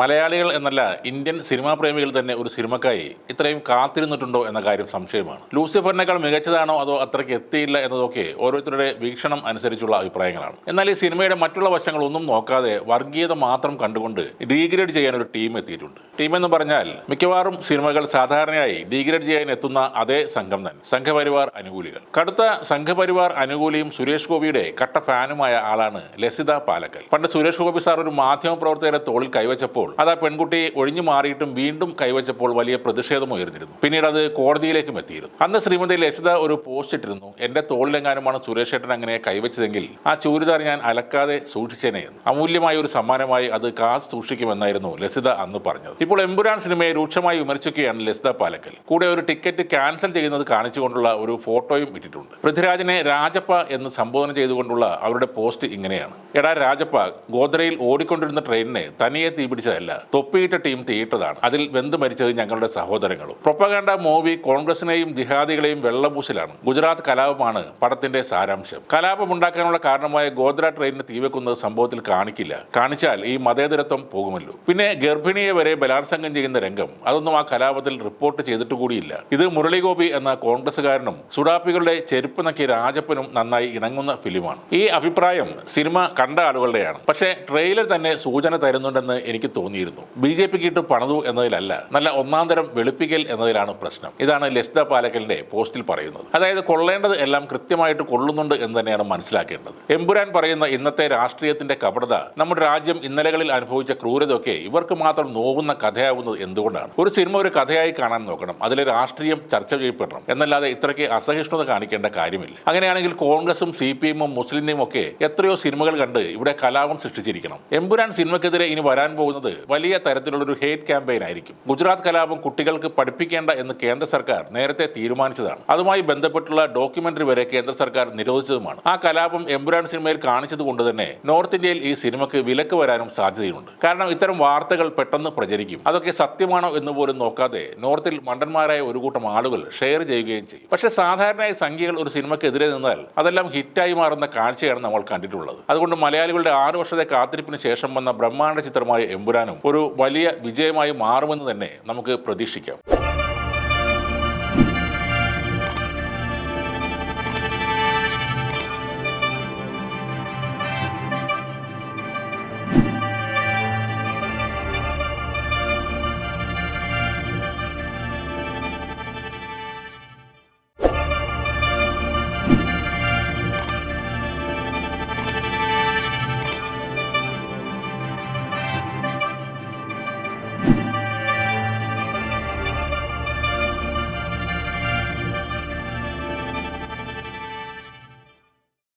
മലയാളികൾ എന്നല്ല Indian cinema പ്രേമികൾ തന്നെ ഒരു സിനിമക്കായി ഇത്രയും കാത്തിരുന്നിട്ടുണ്ടോ എന്ന കാര്യം സംശയമാണ്. ലൂസിഫറിനേക്കാൾ മികച്ചതാണോ അതോ അത്രയ്ക്ക് എത്തിയില്ല എന്നതൊക്കെ ഓരോരുത്തരുടെ വീക്ഷണം അനുസരിച്ചുള്ള അഭിപ്രായങ്ങളാണ്. എന്നാൽ ഈ സിനിമയുടെ മറ്റുള്ള വശങ്ങളൊന്നും നോക്കാതെ വർഗീയത മാത്രം കണ്ടുകൊണ്ട് ഡീഗ്രേഡ് ചെയ്യാൻ ഒരു ടീം എത്തിയിട്ടുണ്ട്. ടീം എന്ന് പറഞ്ഞാൽ മിക്കവാറും സിനിമകൾ സാധാരണയായി ഡീഗ്രേഡ് ചെയ്യാൻ എത്തുന്ന അതേ സംഘം തന്നെ സംഘപരിവാർ അനുകൂലികൾ. കടുത്ത സംഘപരിവാർ അനുകൂലിയും സുരേഷ് ഗോപിയുടെ കട്ട ഫാനുമായ ആളാണ് ലസിത പാലക്കൽ. പണ്ട് സുരേഷ് ഗോപി സാർ ഒരു മാധ്യമ പ്രവർത്തകരെ തോളിൽ കൈവച്ചപ്പോൾ അത് ആ പെൺകുട്ടി ഒഴിഞ്ഞു മാറിയിട്ടും വീണ്ടും കൈവച്ചപ്പോൾ വലിയ പ്രതിഷേധം ഉയർന്നിരുന്നു. പിന്നീട് അത് കോടതിയിലേക്കും എത്തിയിരുന്നു. അന്ന് ശ്രീമതി ലസിത ഒരു പോസ്റ്റ് ഇട്ടിരുന്നു. എന്റെ തോളിലെങ്ങാനുമാണ് സുരേഷേട്ടൻ അങ്ങനെ കൈവച്ചതെങ്കിൽ ആ ചൂരിദാർ ഞാൻ അലക്കാതെ സൂക്ഷിച്ചേനെ എന്ന്. അമൂല്യമായ ഒരു സമ്മാനമായി അത് കാസ് സൂക്ഷിക്കുമെന്നായിരുന്നു ലസിത അന്ന് പറഞ്ഞത്. ഇപ്പോൾ എമ്പുരാൻ സിനിമയെ രൂക്ഷമായി വിമർശിക്കുകയാണ് ലസിത പാലക്കൽ. കൂടെ ഒരു ടിക്കറ്റ് ക്യാൻസൽ ചെയ്യുന്നത് കാണിച്ചുകൊണ്ടുള്ള ഒരു ഫോട്ടോയും ഇട്ടിട്ടുണ്ട്. പൃഥ്വിരാജിനെ രാജപ്പ എന്ന് സംബോധന ചെയ്തുകൊണ്ടുള്ള അവരുടെ പോസ്റ്റ് ഇങ്ങനെയാണ്. എടാ രാജപ്പ ഗോദ്രയിൽ ഓടിക്കൊണ്ടിരുന്ന ട്രെയിനിനെ തനിയെ തീപിടിച്ചതല്ല തൊപ്പിയിട്ട ടീം തീയിട്ടതാണ്. അതിൽ വെന്ത് മരിച്ചത് ഞങ്ങളുടെ സഹോദരങ്ങളും. പ്രൊപ്പഗാണ്ട മൂവി കോൺഗ്രസിനെയും ജിഹാദികളെയും വെള്ളപൂശലാണ്. ഗുജറാത്ത് കലാപമാണ് പടത്തിന്റെ സാരാംശം. കലാപം ഉണ്ടാക്കാനുള്ള കാരണമായ ഗോദ്ര ട്രെയിനിന് തീവെക്കുന്നത് സംഭവത്തിൽ കാണിക്കില്ല. കാണിച്ചാൽ ഈ മതേതരത്വം പോകുമല്ലോ. പിന്നെ ഗർഭിണിയെ വരെ ബലാത്സംഗം ചെയ്യുന്ന രംഗം. അതൊന്നും ആ കലാപത്തിൽ റിപ്പോർട്ട് ചെയ്തിട്ട് കൂടിയില്ല. ഇത് മുരളിഗോപി എന്ന കോൺഗ്രസുകാരനും സുഡാപ്പികളുടെ ചെരുപ്പ് നക്കിയ രാജപ്പനും നന്നായി ഇണങ്ങുന്ന ഫിലിമാണ്. ഈ അഭിപ്രായം സിനിമ കണ്ട ആളുകളുടെയാണ്. പക്ഷേ ട്രെയിലർ തന്നെ സൂചന തരുന്നുണ്ടെന്ന് എനിക്ക് തോന്നിയിരുന്നു. ബി ജെ പിക്ക് ഇട്ട് പണതു എന്നതിലല്ല നല്ല ഒന്നാം തരം വെളുപ്പിക്കൽ എന്നതിലാണ് പ്രശ്നം. ഇതാണ് ലസ്ത പാലക്കലിന്റെ പോസ്റ്റിൽ പറയുന്നത്. അതായത് കൊള്ളേണ്ടത് എല്ലാം കൃത്യമായിട്ട് കൊള്ളുന്നുണ്ട് എന്ന് തന്നെയാണ് മനസ്സിലാക്കേണ്ടത്. എമ്പുരാൻ പറയുന്ന ഇന്നത്തെ രാഷ്ട്രീയത്തിന്റെ കപടത നമ്മുടെ രാജ്യം ഇന്നലകളിൽ അനുഭവിച്ച ക്രൂരതൊക്കെ ഇവർക്ക് മാത്രം നോവുന്ന കഥയാവുന്നത് എന്തുകൊണ്ടാണ്? ഒരു സിനിമ ഒരു കഥയായി കാണാൻ നോക്കണം അതിലെ രാഷ്ട്രീയം ചർച്ച ചെയ്യപ്പെടണം എന്നല്ലാതെ ഇത്രയ്ക്ക് അസഹിഷ്ണുത കാണിക്കേണ്ട കാര്യമില്ല. അങ്ങനെയാണെങ്കിൽ കോൺഗ്രസും സി പി എമ്മും മുസ്ലിം ഒക്കെ എത്രയോ സിനിമകൾ കണ്ട് ഇവിടെ കലാപം സൃഷ്ടിച്ചിരിക്കണം. എമ്പുരാൻ സിനിമയ്ക്കെതിരെ ഇനി വരാൻ പോകുന്നത് വലിയ തരത്തിലുള്ളൊരു ഹേറ്റ് ക്യാമ്പയിൻ ആയിരിക്കും. ഗുജറാത്ത് കലാപം കുട്ടികൾക്ക് പഠിപ്പിക്കേണ്ട എന്ന് കേന്ദ്ര സർക്കാർ നേരത്തെ തീരുമാനിച്ചതാണ്. അതുമായി ബന്ധപ്പെട്ടുള്ള ഡോക്യുമെന്ററി വരെ കേന്ദ്ര സർക്കാർ നിരോധിച്ചതുമാണ്. ആ കലാപം എംബുരാൻ സിനിമയിൽ കാണിച്ചത് കൊണ്ട് തന്നെ നോർത്ത് ഇന്ത്യയിൽ ഈ സിനിമയ്ക്ക് വിലക്ക് വരാനും സാധ്യതയുണ്ട്. കാരണം ഇത്തരം വാർത്തകൾ പെട്ടെന്ന് പ്രചരിക്കും. അതൊക്കെ സത്യമാണോ എന്ന് പോലും നോക്കാതെ നോർത്തിൽ മണ്ടന്മാരായ ഒരു കൂട്ടം ആളുകൾ ഷെയർ ചെയ്യുകയും ചെയ്യും. പക്ഷെ സാധാരണയായി സംഖ്യകൾ ഒരു സിനിമയ്ക്കെതിരെ നിന്നാൽ അതെല്ലാം ഹിറ്റായി മാറുന്ന കാഴ്ചയാണ് നമ്മൾ കണ്ടിട്ടുള്ളത്. അതുകൊണ്ട് മലയാളികളുടെ ആറു വർഷത്തെ കാത്തിരിപ്പിന് ശേഷം വന്ന ബ്രഹ്മാണ്ഡ ചിത്രമായ എമ്പുരാനും ഒരു വലിയ വിജയമായി മാറുമെന്ന് തന്നെ നമുക്ക് പ്രതീക്ഷിക്കാം.